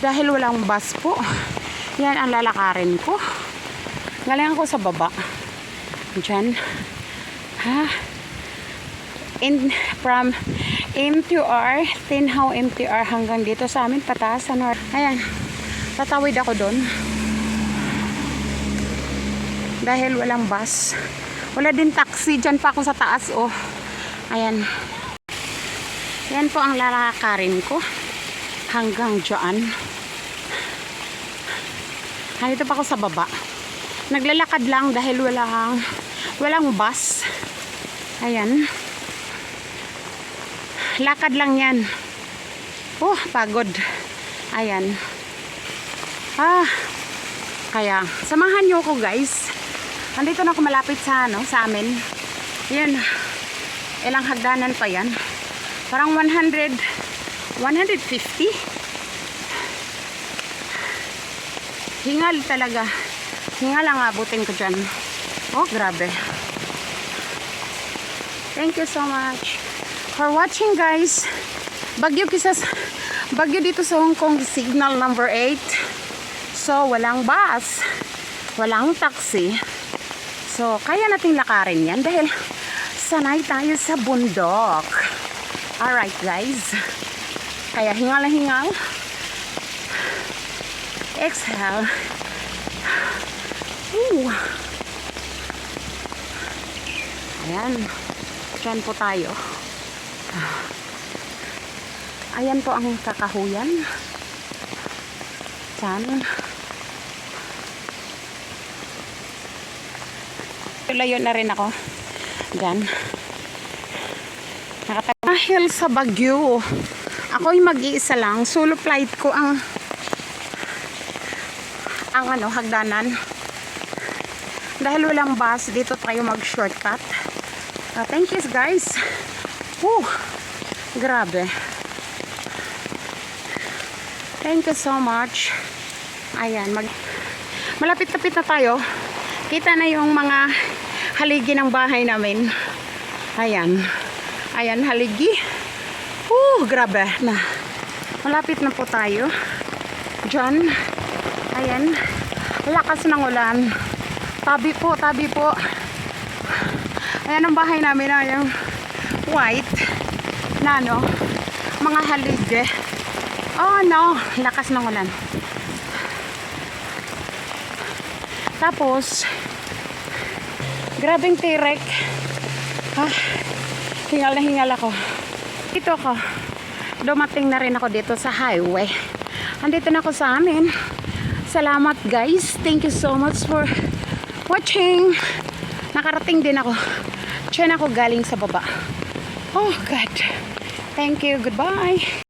Dahil walang bus po. Yan ang lalakarin ko. Galing ako sa baba. Diyan. Ha? In, from MTR, Tinhaw MTR hanggang dito sa amin, pataas sa north. Ayan. Tatawid ako doon. Dahil walang bus. Wala din taxi. Diyan pa ako sa taas, oh. Ayan. Yan po ang lalakarin ko. Hanggang dyan. Nandito pa ako sa baba. Naglalakad lang dahil walang walang bus. Ayan. Lakad lang yan. Oh, pagod. Ayan. Ah. Kaya, samahan niyo ako guys. Andito na ako malapit sa ano, sa amin. Yan. Ilang hagdanan pa yan. Parang 100, 150. Hingal talaga. Hingal ang abutin ko dyan. Oh, grabe. Thank you so much for watching guys. Bagyo kisas, bagyo dito sa Hong Kong, signal number 8. So, walang bus, walang taxi. So, kaya nating lakarin yan dahil sanay tayo sa bundok. Alright guys. Kaya hingal na hingal. Exhale. Ooh. Ayan. Diyan po tayo. Ayan po ang kakahuyan. Diyan. Layo na rin ako. Diyan. Nakatag- Dahil sa Bagyo, ako'y mag-iisa lang. Solo flight ko ang ang ano, hagdanan. Dahil walang bus, dito tayo mag-shortcut. Ah, thank you guys. Woo! Grabe. Thank you so much. Ayan, mag malapit-lapit na tayo. Kita na yung mga haligi ng bahay namin. Ayan. Ayan, haligi. Woo, grabe na. Malapit na po tayo. Diyan. Ayan. Lakas ng ulan. Tabi po, tabi po. Ayan ang bahay namin na yung white na ano, mga haligi. Oh no, lakas ng ulan. Tapos, grabing tirek. Ah, hingal na hingal ako. Ito ako. Dumating na rin ako dito sa highway. Andito na ako sa amin. Salamat guys. Thank you so much for watching. Nakarating din ako. Diyan ako galing sa baba. Oh God. Thank you. Goodbye.